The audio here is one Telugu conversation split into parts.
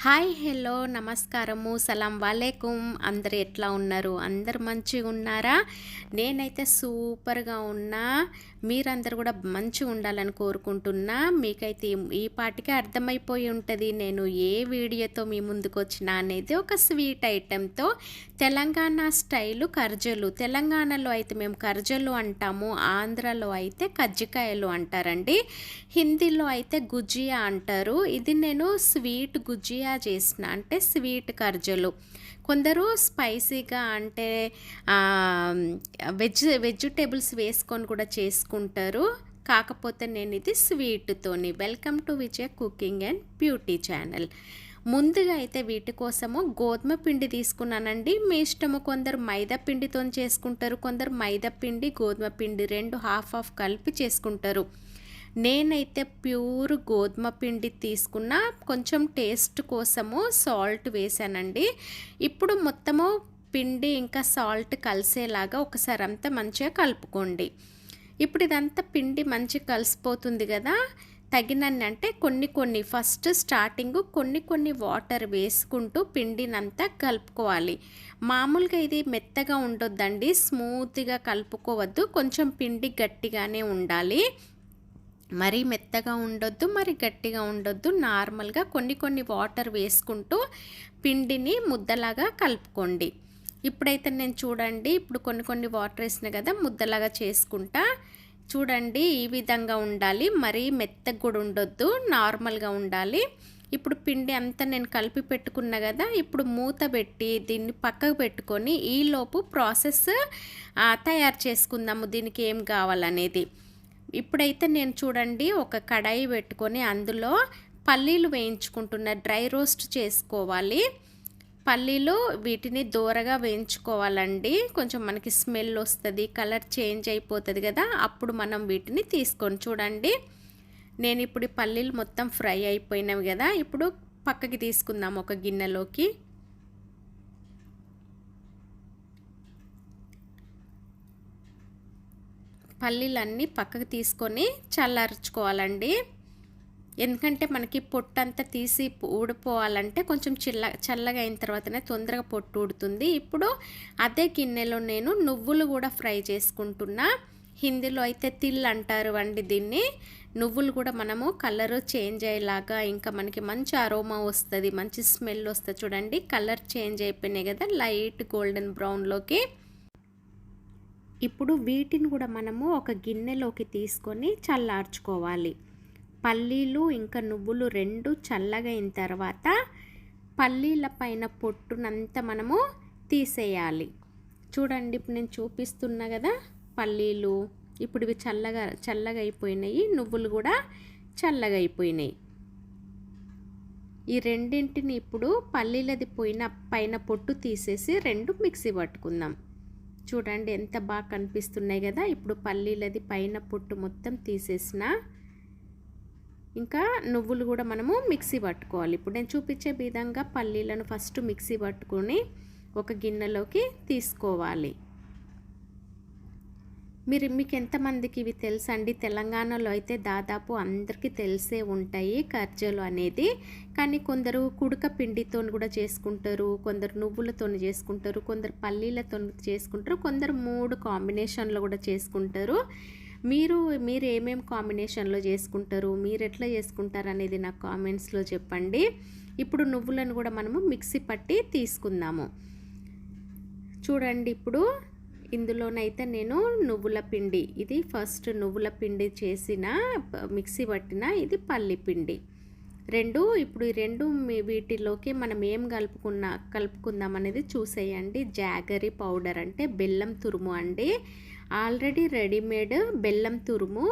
హాయ్ హలో నమస్కారము సలాం వాలేకుమ్ అందరు ఎట్లా ఉన్నారు? అందరు మంచిగా ఉన్నారా? నేనైతే సూపర్గా ఉన్నా. మీరందరూ కూడా మంచిగా ఉండాలని కోరుకుంటున్నా. మీకైతే ఈ- పాటికే అర్థమైపోయి ఉంటుంది నేను ఏ వీడియోతో మీ ముందుకు వచ్చినా అనేది ఒక స్వీట్ ఐటెంతో. తెలంగాణ స్టైలు కర్జలు. తెలంగాణలో అయితే మేము కర్జలు అంటాము ఆంధ్రలో అయితే కజ్జికాయలు అంటారండి. హిందీలో అయితే గుజియా అంటారు. ఇది నేను స్వీట్ గుజియా చేసిన అంటే స్వీట్ కర్జలు. కొందరు స్పైసీగా అంటే వెజ్ వెజిటేబుల్స్ వేసుకొని కూడా చేసుకుంటారు. కాకపోతే నేను ఇది స్వీట్తోని. Welcome to Vijaya cooking and beauty channel. ముందుగా అయితే వీటి కోసము గోధుమ పిండి తీసుకున్నానండి. మీ ఇష్టము కొందరు మైదా పిండితో చేసుకుంటారు కొందరు మైదా పిండి గోధుమ పిండి రెండు హాఫ్ హాఫ్ కలిపి చేసుకుంటారు. నేనైతే ప్యూర్ గోధుమ పిండి తీసుకున్న కొంచెం టేస్ట్ కోసము సాల్ట్ వేసానండి ఇప్పుడు మొత్తము పిండి ఇంకా సాల్ట్ కలిసేలాగా ఒకసారి అంతా మంచిగా కలుపుకోండి. ఇప్పుడు ఇదంతా పిండి మంచిగా కలిసిపోతుంది కదా. తగినన్ని అంటే కొన్ని కొన్ని ఫస్ట్ స్టార్టింగ్ కొన్ని కొన్ని వాటర్ వేసుకుంటూ పిండినంతా కలుపుకోవాలి. మామూలుగా ఇది మెత్తగా ఉండొద్దండి స్మూత్గా కలుపుకోవద్దు కొంచెం పిండి గట్టిగానే ఉండాలి. మరీ మెత్తగా ఉండొద్దు మరి గట్టిగా ఉండొద్దు. నార్మల్గా కొన్ని కొన్ని వాటర్ వేసుకుంటూ పిండిని ముద్దలాగా కలుపుకోండి. ఇప్పుడైతే నేను చూడండి ఇప్పుడు కొన్ని కొన్ని వాటర్ వేసిన కదా ముద్దలాగా చేసుకుంటా. చూడండి ఈ విధంగా ఉండాలి. మరీ మెత్తగా కూడా ఉండొద్దు నార్మల్గా ఉండాలి. ఇప్పుడు పిండి అంతా నేను కలిపి పెట్టుకున్నా కదా ఇప్పుడు మూత పెట్టి దీన్ని పక్కకు పెట్టుకొని ఈలోపు ప్రాసెస్ తయారు చేసుకుందాము దీనికి ఏం కావాలనేది. ఇప్పుడైతే నేను చూడండి ఒక కడాయి పెట్టుకొని అందులో పల్లీలు వేయించుకుంటున్న. డ్రై రోస్ట్ చేసుకోవాలి. పల్లీలు వీటిని దూరగా వేయించుకోవాలండి. కొంచెం మనకి స్మెల్ వస్తుంది కలర్ చేంజ్ అయిపోతుంది కదా అప్పుడు మనం వీటిని తీసుకొని చూడండి. నేను ఇప్పుడు పల్లీలు మొత్తం ఫ్రై అయిపోయినవి కదా ఇప్పుడు పక్కకి తీసుకుందాం ఒక గిన్నెలోకి. పల్లీలన్నీ పక్కకు తీసుకొని చల్లార్చుకోవాలండి. ఎందుకంటే మనకి పొట్టు అంతా తీసి ఊడిపోవాలంటే కొంచెం చిల్ల చల్లగా అయిన తర్వాతనే తొందరగా పొట్టు ఊడుతుంది. ఇప్పుడు అదే గిన్నెలో నేను నువ్వులు కూడా ఫ్రై చేసుకుంటున్నా. హిందీలో అయితే తిల్ అంటారు అండి దీన్ని. నువ్వులు కూడా మనము కలర్ చేంజ్ అయ్యేలాగా ఇంకా మనకి మంచి అరోమా వస్తుంది మంచి స్మెల్ వస్తుంది చూడండి. కలర్ చేంజ్ అయిపోయినాయి కదా లైట్ గోల్డెన్ బ్రౌన్లోకి. ఇప్పుడు వీటిని కూడా మనము ఒక గిన్నెలోకి తీసుకొని చల్లార్చుకోవాలి. పల్లీలు ఇంకా నువ్వులు రెండు చల్లగైన తర్వాత పల్లీల పైన పొట్టునంతా మనము తీసేయాలి. చూడండి ఇప్పుడు నేను చూపిస్తున్నా కదా పల్లీలు. ఇప్పుడు ఇవి చల్లగా చల్లగా అయిపోయినాయి నువ్వులు కూడా చల్లగా అయిపోయినాయి ఈ రెండింటిని ఇప్పుడు పల్లీలది పోయిన పైన పొట్టు తీసేసి రెండు మిక్సీ పట్టుకుందాం. చూడండి ఎంత బాగా కనిపిస్తున్నాయి కదా. ఇప్పుడు పల్లీలది పైన పొట్టు మొత్తం తీసేసిన. ఇంకా నువ్వులు కూడా మనము మిక్సీ పట్టుకోవాలి. ఇప్పుడు నేను చూపించే విధంగా పల్లీలను ఫస్ట్ మిక్సీ పట్టుకొని ఒక గిన్నెలోకి తీసుకోవాలి. మీరు మీకు ఎంతమందికి ఇవి తెలుసండి? తెలంగాణలో అయితే దాదాపు అందరికీ తెలిసే ఉంటాయి ఖర్జలు అనేది. కానీ కొందరు కుడక పిండితో కూడా చేసుకుంటారు కొందరు నువ్వులతో చేసుకుంటారు కొందరు పల్లీలతో చేసుకుంటారు కొందరు మూడు కాంబినేషన్లో కూడా చేసుకుంటారు. మీరు మీరు ఏమేమి కాంబినేషన్లో చేసుకుంటారు? మీరు ఎట్లా చేసుకుంటారు అనేది నాకు కామెంట్స్లో చెప్పండి. ఇప్పుడు నువ్వులను కూడా మనము మిక్సీ పట్టి తీసుకుందాము. చూడండి ఇప్పుడు ఇందులోనైతే నేను నువ్వుల పిండి ఇది ఫస్ట్ నువ్వుల పిండి చేసిన మిక్సీ పట్టిన ఇది పల్లి పిండి. రెండు ఇప్పుడు ఈ రెండు వీటిలోకి మనం ఏం కలుపుకున్న కలుపుకుందాం అనేది చూసేయండి. జాగరీ పౌడర్ అంటే బెల్లం తురుము అండి. ఆల్రెడీ రెడీమేడ్ బెల్లం తురుము.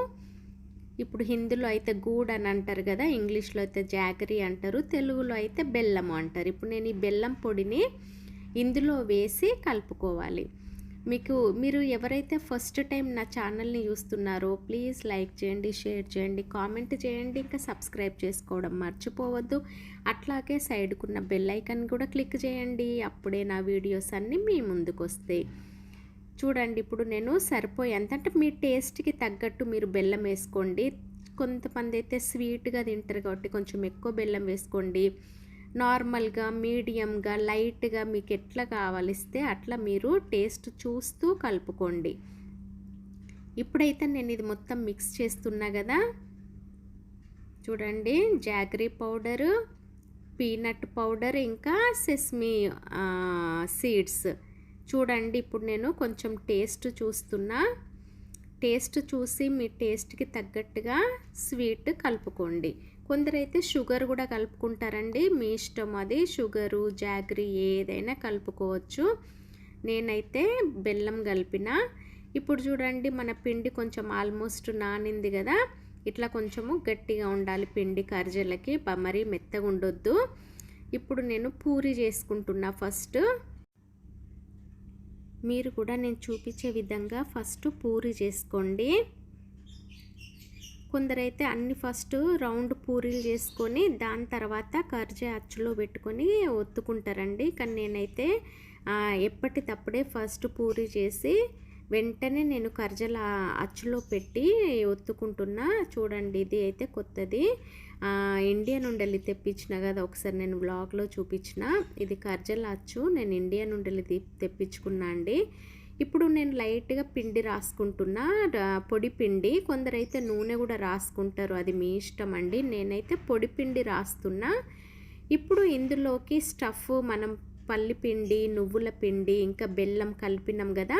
ఇప్పుడు హిందీలో అయితే గూడ్ అని అంటారు కదా ఇంగ్లీష్లో అయితే జాగరీ అంటారు తెలుగులో అయితే బెల్లం అంటారు. ఇప్పుడు నేను ఈ బెల్లం పొడిని ఇందులో వేసి కలుపుకోవాలి. మీకు మీరు ఎవరైతే ఫస్ట్ టైం నా ఛానల్ని చూస్తున్నారో ప్లీజ్ లైక్ చేయండి షేర్ చేయండి కామెంట్ చేయండి ఇంకా సబ్స్క్రైబ్ చేసుకోవడం మర్చిపోవద్దు. అట్లాగే సైడ్కున్న బెల్ ఐకాన్ కూడా క్లిక్ చేయండి అప్పుడే నా వీడియోస్ అన్నీ మీ ముందుకు వస్తాయి చూడండి ఇప్పుడు నేను సరిపోయేంత అంటే మీ టేస్ట్కి తగ్గట్టు మీరు బెల్లం వేసుకోండి. కొంతమంది అయితే స్వీట్గా తింటారు కాబట్టి కొంచెం ఎక్కువ బెల్లం వేసుకోండి. నార్మల్గా మీడియంగా లైట్గా మీకు ఎట్లా కావలిస్తే అట్లా మీరు టేస్ట్ చూస్తూ కలుపుకోండి. ఇప్పుడైతే నేను ఇది మొత్తం మిక్స్ చేస్తున్నా కదా చూడండి జాగరీ పౌడరు పీనట్ పౌడర్ ఇంకా సెస్మీ సీడ్స్. చూడండి ఇప్పుడు నేను కొంచెం టేస్ట్ చూస్తున్నా. టేస్ట్ చూసి మీ టేస్ట్కి తగ్గట్టుగా స్వీట్ కలుపుకోండి. కొందరైతే షుగర్ కూడా కలుపుకుంటారండి. మీ ఇష్టం అది. షుగరు జాగ్రీ ఏదైనా కలుపుకోవచ్చు. నేనైతే బెల్లం కలిపిన. ఇప్పుడు చూడండి మన పిండి కొంచెం ఆల్మోస్ట్ నానింది కదా. ఇట్లా కొంచెము గట్టిగా ఉండాలి పిండి కర్జలకి. మరీ మెత్తగా ఉండొద్దు. ఇప్పుడు నేను పూరి చేసుకుంటున్నా ఫస్ట్. మీరు కూడా నేను చూపించే విధంగా ఫస్ట్ పూరి చేసుకోండి. కొందరైతే అన్ని ఫస్ట్ రౌండ్ పూరీలు చేసుకొని దాని తర్వాత కర్జే అచ్చులో పెట్టుకొని ఒత్తుకుంటారండి. కానీ నేనైతే ఎప్పటికప్పుడే ఫస్ట్ పూరి చేసి వెంటనే నేను కర్జల అచ్చులో పెట్టి ఒత్తుకుంటున్నా. చూడండి ఇది అయితే కొత్తది. ఇండియా నుండి వెళ్ళి తెప్పించిన కదా ఒకసారి నేను బ్లాగ్లో చూపించిన. ఇది కర్జల అచ్చు. నేను ఇండియా నుండి వెళ్ళి తెప్పించుకున్నా అండి. ఇప్పుడు నేను లైట్గా పిండి రాసుకుంటున్నా. పొడి పిండి. కొందరైతే నూనె కూడా రాసుకుంటారు. అది మీ ఇష్టం అండి. నేనైతే పొడి పిండి రాస్తున్నా. ఇప్పుడు ఇందులోకి స్టఫ్ మనం పల్లిపిండి నువ్వుల పిండి ఇంకా బెల్లం కలిపినాం కదా.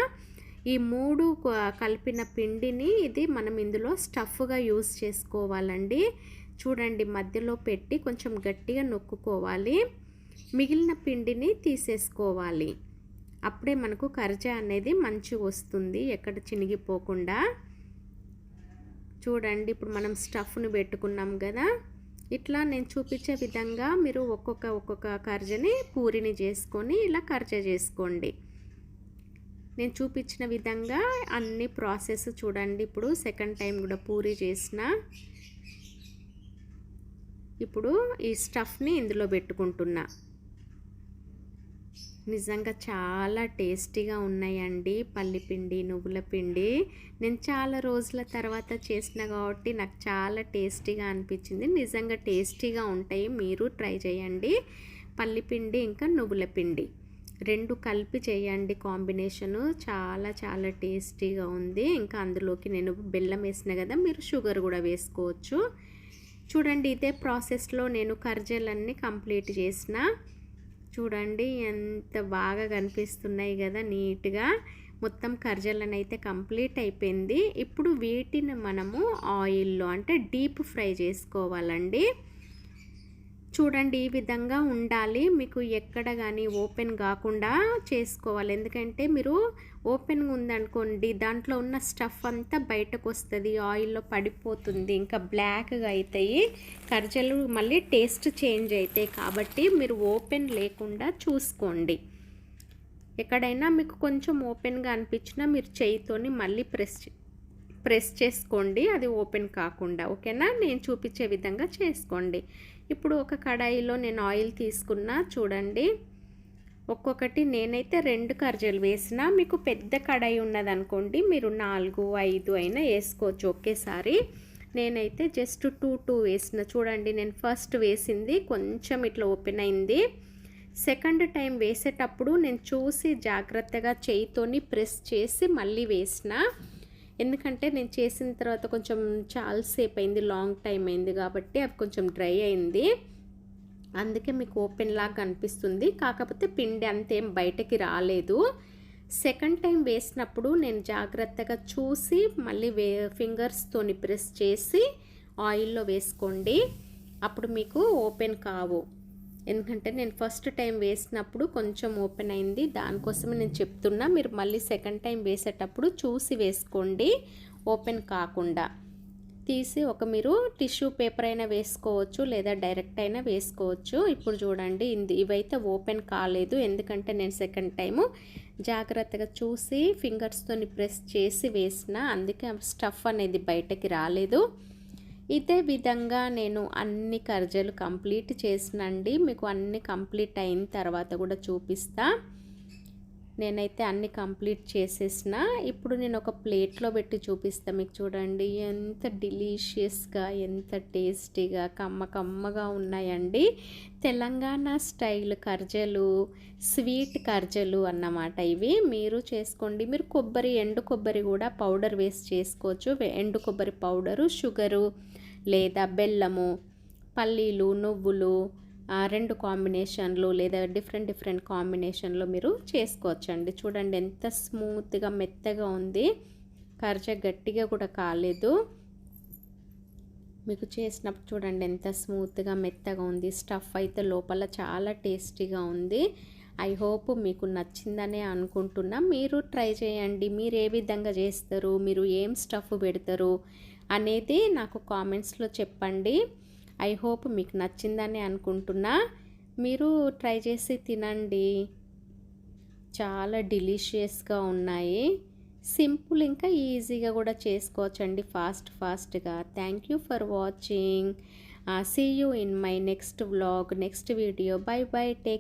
ఈ మూడు కలిపిన పిండిని ఇది మనం ఇందులో స్టఫ్గా యూస్ చేసుకోవాలండి. చూడండి మధ్యలో పెట్టి కొంచెం గట్టిగా నొక్కుకోవాలి. మిగిలిన పిండిని తీసేసుకోవాలి. అప్పుడే మనకు కర్జా అనేది మంచి వస్తుంది ఎక్కడ చినిగిపోకుండా. చూడండి ఇప్పుడు మనం స్టఫ్ను పెట్టుకున్నాం కదా ఇట్లా నేను చూపించే విధంగా మీరు ఒక్కొక్క ఒక్కొక్క కర్జని పూరిని చేసుకొని ఇలా కర్జ చేసుకోండి. నేను చూపించిన విధంగా అన్ని ప్రాసెస్ చూడండి ఇప్పుడు సెకండ్ టైం కూడా పూరి చేసిన. ఇప్పుడు ఈ స్టఫ్ని ఇందులో పెట్టుకుంటున్నా. నిజంగా చాలా టేస్టీగా ఉన్నాయండి పల్లిపిండి నువ్వుల పిండి. నేను చాలా రోజుల తర్వాత చేసిన కాబట్టి నాకు చాలా టేస్టీగా అనిపించింది. నిజంగా టేస్టీగా ఉంటాయి. మీరు ట్రై చేయండి. పల్లిపిండి ఇంకా నువ్వుల పిండి. రెండు కలిపి చేయండి కాంబినేషను. చాలా చాలా టేస్టీగా ఉంది. ఇంకా అందులోకి నేను బెల్లం వేసిన కదా మీరు షుగర్ కూడా వేసుకోవచ్చు. చూడండి ఇదే ప్రాసెస్లో నేను కర్జలన్నీ కంప్లీట్ చేసిన. చూడండి ఎంత బాగా కనిపిస్తున్నాయి కదా నీట్గా. మొత్తం కర్జలను అయితే కంప్లీట్ అయిపోయింది. ఇప్పుడు వీటిని మనము ఆయిల్లో అంటే డీప్ ఫ్రై చేసుకోవాలండి. చూడండి ఈ విధంగా ఉండాలి. మీకు ఎక్కడ కానీ ఓపెన్ కాకుండా చేసుకోవాలి. ఎందుకంటే మీరు ఓపెన్గా ఉందనుకోండి దాంట్లో ఉన్న స్టఫ్ అంతా బయటకు వస్తుంది ఆయిల్లో పడిపోతుంది ఇంకా బ్లాక్గా అవుతాయి కర్జలు మళ్ళీ టేస్ట్ చేంజ్ అవుతాయి కాబట్టి మీరు ఓపెన్ లేకుండా చూసుకోండి. ఎక్కడైనా మీకు కొంచెం ఓపెన్గా అనిపించినా మీరు చేయితోని మళ్ళీ ప్రెస్ ప్రెస్ చేసుకోండి. అది ఓపెన్ కాకుండా ఓకేనా? నేను చూపించే విధంగా చేసుకోండి. ఇప్పుడు ఒక కడాయిలో నేను ఆయిల్ తీసుకున్నా చూడండి. ఒక్కొక్కటి నేనైతే రెండు కర్జలు వేసిన మీకు పెద్ద కడాయి ఉన్నదనుకోండి మీరు నాలుగు ఐదు అయినా వేసుకోవచ్చు ఒకేసారి. నేనైతే జస్ట్ టూ టూ వేసిన చూడండి నేను ఫస్ట్ వేసింది కొంచెం ఇట్లా ఓపెన్ అయింది. సెకండ్ టైం వేసేటప్పుడు నేను చూసి జాగ్రత్తగా చేయితోని ప్రెస్ చేసి మళ్ళీ వేసిన. ఎందుకంటే నేను చేసిన తర్వాత కొంచెం చాలాసేపు అయింది లాంగ్ టైం అయింది కాబట్టి అవి కొంచెం డ్రై అయింది. అందుకే మీకు ఓపెన్ లాగా అనిపిస్తుంది. కాకపోతే పిండి అంతేం బయటకి రాలేదు. సెకండ్ టైం వేసినప్పుడు నేను జాగ్రత్తగా చూసి మళ్ళీ వే ఫింగర్స్తోని ప్రెస్ చేసి ఆయిల్లో వేసుకోండి. అప్పుడు మీకు ఓపెన్ కావు. ఎందుకంటే నేను ఫస్ట్ టైం వేసినప్పుడు కొంచెం ఓపెన్ అయింది. దానికోసమే నేను చెప్తున్నా మీరు మళ్ళీ సెకండ్ టైం వేసేటప్పుడు చూసి వేసుకోండి. ఓపెన్ కాకుండా. తీసి ఒక మీరు టిష్యూ పేపర్ అయినా వేసుకోవచ్చు లేదా డైరెక్ట్ అయినా వేసుకోవచ్చు. ఇప్పుడు చూడండి ఇవైతే ఓపెన్ కాలేదు. ఎందుకంటే నేను సెకండ్ టైము జాగ్రత్తగా చూసి ఫింగర్స్తోని ప్రెస్ చేసి వేసిన అందుకే స్టఫ్ అనేది బయటకి రాలేదు. ఇదే విధంగా నేను అన్ని కర్జలు కంప్లీట్ చేసినండి. మీకు అన్ని కంప్లీట్ అయిన తర్వాత కూడా చూపిస్తా. నేనైతే అన్ని కంప్లీట్ చేసేసిన. ఇప్పుడు నేను ఒక ప్లేట్లో పెట్టి చూపిస్తాను మీకు చూడండి. ఎంత డిలీషియస్గా ఎంత టేస్టీగా కమ్మ కమ్మగా ఉన్నాయండి. తెలంగాణ స్టైల్ కర్జలు స్వీట్ కర్జలు అన్నమాట ఇవి. మీరు చేసుకోండి. మీరు కొబ్బరి ఎండు కొబ్బరి కూడా పౌడర్ వేసి చేసుకోవచ్చు. ఎండు కొబ్బరి పౌడరు షుగరు లేదా బెల్లము పల్లీలు నువ్వులు రెండు కాంబినేషన్లు లేదా డిఫరెంట్ డిఫరెంట్ కాంబినేషన్లో మీరు చేసుకోవచ్చండి. చూడండి ఎంత స్మూత్గా మెత్తగా ఉంది. కర్జ గట్టిగా కూడా కాలేదు. మీకు చేసినప్పుడు చూడండి ఎంత స్మూత్గా మెత్తగా ఉంది. స్టఫ్ అయితే లోపల చాలా టేస్టీగా ఉంది. ఐ హోప్ మీకు నచ్చిందనే అనుకుంటున్నా. మీరు ట్రై చేయండి. మీరు ఏ విధంగా చేస్తారు? మీరు ఏం స్టఫ్ పెడతారు? అనేది నాకు కామెంట్స్లో చెప్పండి. ఐ హోప్ మీకు నచ్చిందని అనుకుంటున్నా. మీరు ట్రై చేసి తినండి. చాలా డిలీషియస్గా ఉన్నాయి. సింపుల్ ఇంకా ఈజీగా కూడా చేసుకోవచ్చండి. ఫాస్ట్ ఫాస్ట్గా. Thank you for watching. See you in my next vlog next video bye bye take